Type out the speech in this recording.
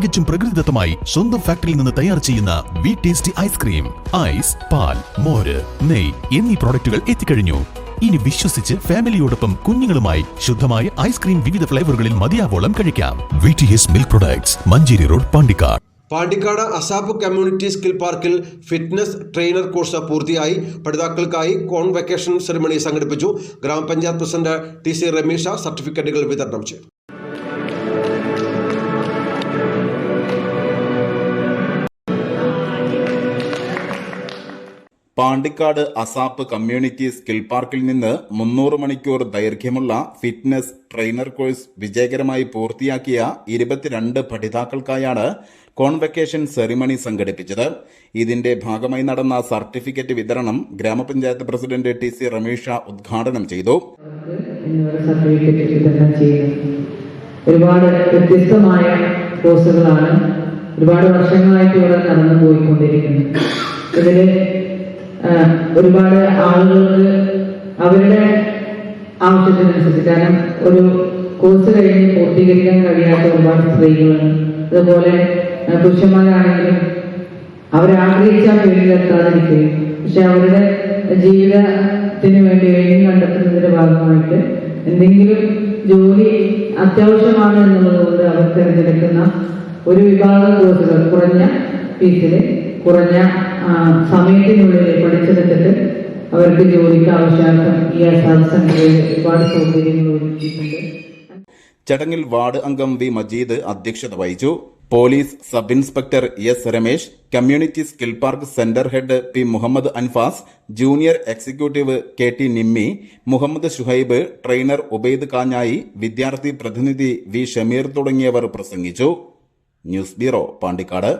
തികച്ചും പ്രകൃതിദത്തമായി സ്വന്തം ഫാക്ടറിയിൽ നിന്ന് തയ്യാർ ചെയ്യുന്ന വി ടേസ്റ്റി ഐസ്ക്രീം ഐസ് പാൽ മോര് നെയ് എന്നീ പ്രോഡക്റ്റുകൾ എത്തിക്കഴിഞ്ഞു. ഇനി വിശ്വസിച്ച് ഫാമിലിയോടൊപ്പം കുഞ്ഞുങ്ങളുമായി ശുദ്ധമായ ഐസ്ക്രീം വിവിധ ഫ്ലേവറുകളിൽ മതിയാവോളം കഴിക്കാം. V T S milk products Manjeri road Pandikkad. Pandikkad ASAP community skill പാർക്കിൽ ഫിറ്റ്നസ് ട്രെയിനർ കോഴ്സ് പൂർത്തിയായി. പഠിതാക്കൾക്കായി കോൺ വെക്കേഷൻ സെറിമണി സംഘടിപ്പിച്ചു. ഗ്രാമപഞ്ചായത്ത് പ്രസിഡന്റ് ടി സി രമേശ സർട്ടിഫിക്കറ്റുകൾ വിതരണം ചെയ്തു. പാണ്ടിക്കാട് അസാപ്പ് കമ്മ്യൂണിറ്റി സ്കിൽ പാർക്കിൽ നിന്ന് മുന്നൂറ് മണിക്കൂർ ദൈർഘ്യമുള്ള ഫിറ്റ്നസ് ട്രെയിനർ കോഴ്സ് വിജയകരമായി പൂർത്തിയാക്കിയ ഇരുപത്തിരണ്ട് പഠിതാക്കൾക്കായാണ് കോൺവെക്കേഷൻ സെറിമണി സംഘടിപ്പിച്ചത്. ഇതിന്റെ ഭാഗമായി നടന്ന സർട്ടിഫിക്കറ്റ് വിതരണം ഗ്രാമപഞ്ചായത്ത് പ്രസിഡന്റ് ടി സി റമേഷ ഉദ്ഘാടനം ചെയ്തു. ഒരുപാട് വ്യത്യസ്തമായ കോഴ്സുകളാണ് ഒരുപാട് വർഷങ്ങളായിട്ട് ഇവിടെ നടന്നു പോയിക്കൊണ്ടിരിക്കുന്നത് ഇതിൽ ആ, ഒരുപാട് ആളുകൾക്ക് അവരുടെ ആവശ്യത്തിനനുസരിച്ച് കാരണം ഒരു കോഴ്സ് കഴിഞ്ഞ് പൂർത്തീകരിക്കാൻ കഴിയാത്ത ഒരുപാട് സ്ത്രീകളുണ്ട് അതുപോലെ പുരുഷന്മാരാണെങ്കിലും അവരെ ആഗ്രഹിച്ചാൽ ഫീൽഡിലെത്താതിരിക്കുകയും പക്ഷെ അവരുടെ ജീവിതത്തിന് വേണ്ടി വേണ്ടി കണ്ടെത്തുന്നതിന്റെ ഭാഗമായിട്ട് എന്തെങ്കിലും ജോലി അത്യാവശ്യമാണ് എന്നുള്ളത് കൊണ്ട് അവർ തിരഞ്ഞെടുക്കുന്ന ഒരു വിഭാഗം കോഴ്സുകൾ കുറഞ്ഞ ഫീസിൽ കുറഞ്ഞ സമയത്തിനുള്ളിൽ പഠിച്ചെടുത്തിട്ട് അവർക്ക് ജോലിക്ക് ആവശ്യാർത്ഥം ഈ അസാദ് സംഘടനയിൽ ഒരുപാട് സൗകര്യങ്ങൾ ഒരുക്കിയിട്ടുണ്ട്. ചടങ്ങിൽ വാർഡ് അംഗം വി മജീദ് അധ്യക്ഷത വഹിച്ചു. Police sub inspector S Ramesh community skill park centre head P Muhammad Anfas junior executive K T Nimmi Muhammad Shuhaib trainer Ubaid Kanjayi വിദ്യാർത്ഥി പ്രതിനിധി വി ഷമീർ തുടങ്ങിയവർ പ്രസംഗിച്ചു. News bureau Pandikkad.